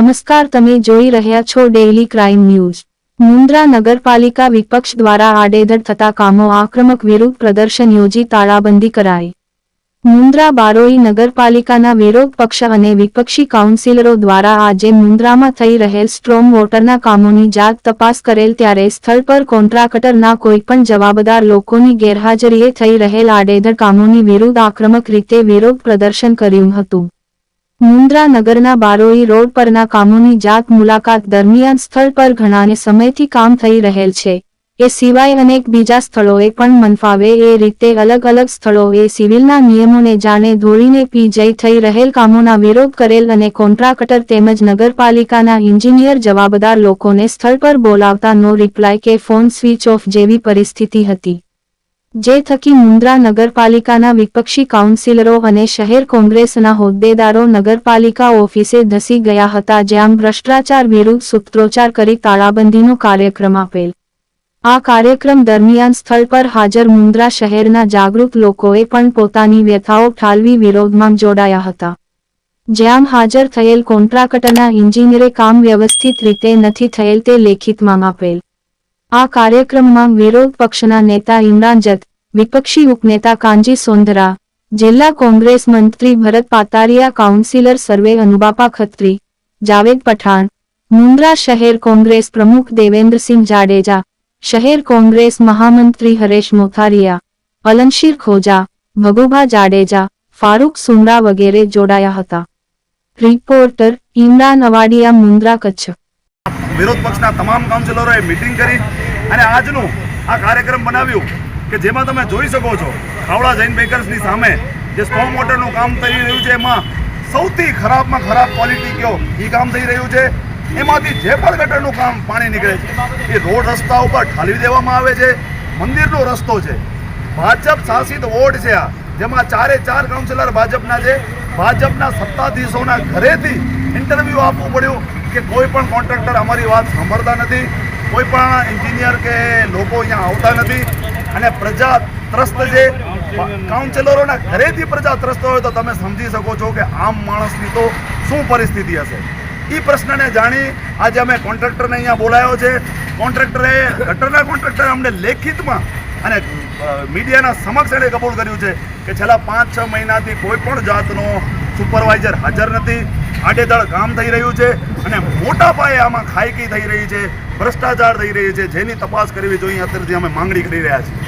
નમસ્કાર, તમે જોઈ રહ્યા છો ડેઇલી ક્રાઇમ ન્યૂઝ મુન્દ્રા નગરપાલિકા વિપક્ષ દ્વારા આડેધડ થતા કામો આક્રમક વિરુદ્ધ પ્રદર્શન યોજી તાળાબંધી કરાઈ. મુન્દ્રા બારોઈ નગરપાલિકાના વિરોધ પક્ષ અને વિપક્ષી કાઉન્સિલરો દ્વારા આજે મુન્દ્રામાં થઈ રહેલ સ્ટ્રોમ વોટરના કામોની જાત તપાસ કરેલ ત્યારે સ્થળ પર કોન્ટ્રાક્ટરના કોઈપણ જવાબદાર લોકોની ગેરહાજરીએ થઈ રહેલ આડેધડ કામોની વિરુદ્ધ આક્રમક રીતે વિરોધ પ્રદર્શન કર્યું હતું. મુન્દ્રા નગરના બારોઈ રોડ પરના કામોની જાત મુલાકાત દરમિયાન સ્થળ પર ઘણાને સમયથી કામ થઈ રહેલ છે. એ સિવાય અનેક બીજા સ્થળોએ પણ મનફાવે એ રીતે અલગ અલગ સ્થળોએ સિવિલના નિયમોને જાણે ધોળીને પી જઈ થઈ રહેલ કામોના વિરોધ કરેલ અને કોન્ટ્રાક્ટર તેમજ નગરપાલિકાના એન્જિનિયર જવાબદાર લોકોને સ્થળ પર બોલાવતા નો રિપ્લાય કે ફોન સ્વિચ ઓફ જેવી પરિસ્થિતિ હતી. જે થકી મુન્દ્રા નગરપાલિકાના વિપક્ષી કાઉન્સિલરો અને શહેર કોંગ્રેસના હોદ્દેદારો નગરપાલિકા ઓફિસે ધસી ગયા હતા જ્યાં ભ્રષ્ટાચાર વિરુદ્ધ સૂત્રોચ્ચાર કરી તાળાબંધીનો કાર્યક્રમ આપેલ. આ કાર્યક્રમ દરમિયાન સ્થળ પર હાજર મુન્દ્રા શહેરના જાગૃત લોકોએ પણ પોતાની વ્યથાઓ ઠાલવી વિરોધમાં જોડાયા હતા. જ્યાં હાજર થયેલ કોન્ટ્રાક્ટરના ઇન્જિનિયરે કામ વ્યવસ્થિત રીતે નથી થયેલ તે લેખિતમાં આપેલ. આ કાર્યક્રમમાં વિરોધ પક્ષના નેતા ઇમરાન જત, વિપક્ષી ઉપનેતા કાંજી સોંધરા જિલ્લા કોંગ્રેસ મંત્રી ભરત પાતારિયા કાઉન્સિલર સર્વે અનુબાપા ખત્રી, જાવેદ પઠાણ, મુન્દ્રા શહેર કોંગ્રેસ પ્રમુખ દેવેન્દ્રસિંહ જાડેજા, શહેર કોંગ્રેસ મહામંત્રી હરેશ મોથારિયા, અલનશીર ખોજા, ભગુભા જાડેજા, ફારૂક સુમરા વગેરે જોડાયા હતા. રિપોર્ટર ઇમરાન અવાડિયા, મુન્દ્રા કચ્છ. વિરોધ પક્ષના તમામ કાઉન્સિલરોએ મિટિંગ કરી અને આજનું આ કાર્યક્રમ બનાવ્યું કે જેમાં તમે જોઈ શકો છો ખાવડા જૈન બેકર્સની સામે જે સ્ટોમ વોટરનું કામ થઈ રહ્યું છે, એમાં સૌથી ખરાબમાં ખરાબ ક્વોલિટી કયો? એ કામ થઈ રહ્યું છે. એમાંથી જે પણ ગટરનું કામ પાણી નીકળે છે, એ રોડ રસ્તા ઉપર ઠાલવી દેવામાં આવે છે. મંદિરનો રસ્તો છે. ભાજપ શાસિત વોર્ડ છે આ, જેમાં ચારે ચાર કાઉન્સિલર ભાજપના છે. ભાજપના સત્તાધીશોના ઘરેથી ઇન્ટરવ્યૂ આપવું પડ્યું. કે કોઈ પણ કોન્ટ્રાક્ટર અમારી વાત સાંભળતા નથી, કોઈ પણ એન્જિનિયર કે લોકો અહીંયા આવતા નથી. અને પ્રજા ત્રસ્ત છે કાઉન્સિલરોના ઘરેથી પ્રજા ત્રસ્ત હોય તો તમે સમજી શકો છો કે આમ માણસની તો શું પરિસ્થિતિ હશે? એ પ્રશ્નને જાણી આજે અમે કોન્ટ્રાક્ટરને અહીંયા બોલાયો છે. કોન્ટ્રાક્ટરે, ગટરના કોન્ટ્રાક્ટરે અમને લેખિતમાં અને મીડિયાના સમક્ષ એણે કબૂલ કર્યું છે કે છેલ્લા પાંચ છ મહિનાથી કોઈ પણ જાતનો સુપરવાઇઝર હાજર નથી. આડેધડ કામ થઈ રહ્યું છે અને મોટા પાયે આમાં ખાયકી થઈ રહી છે, ભ્રષ્ટાચાર થઈ રહી છે. જેની તપાસ કરવી જોઈએ, અત્યારથી અમે માંગણી કરી રહ્યા છીએ.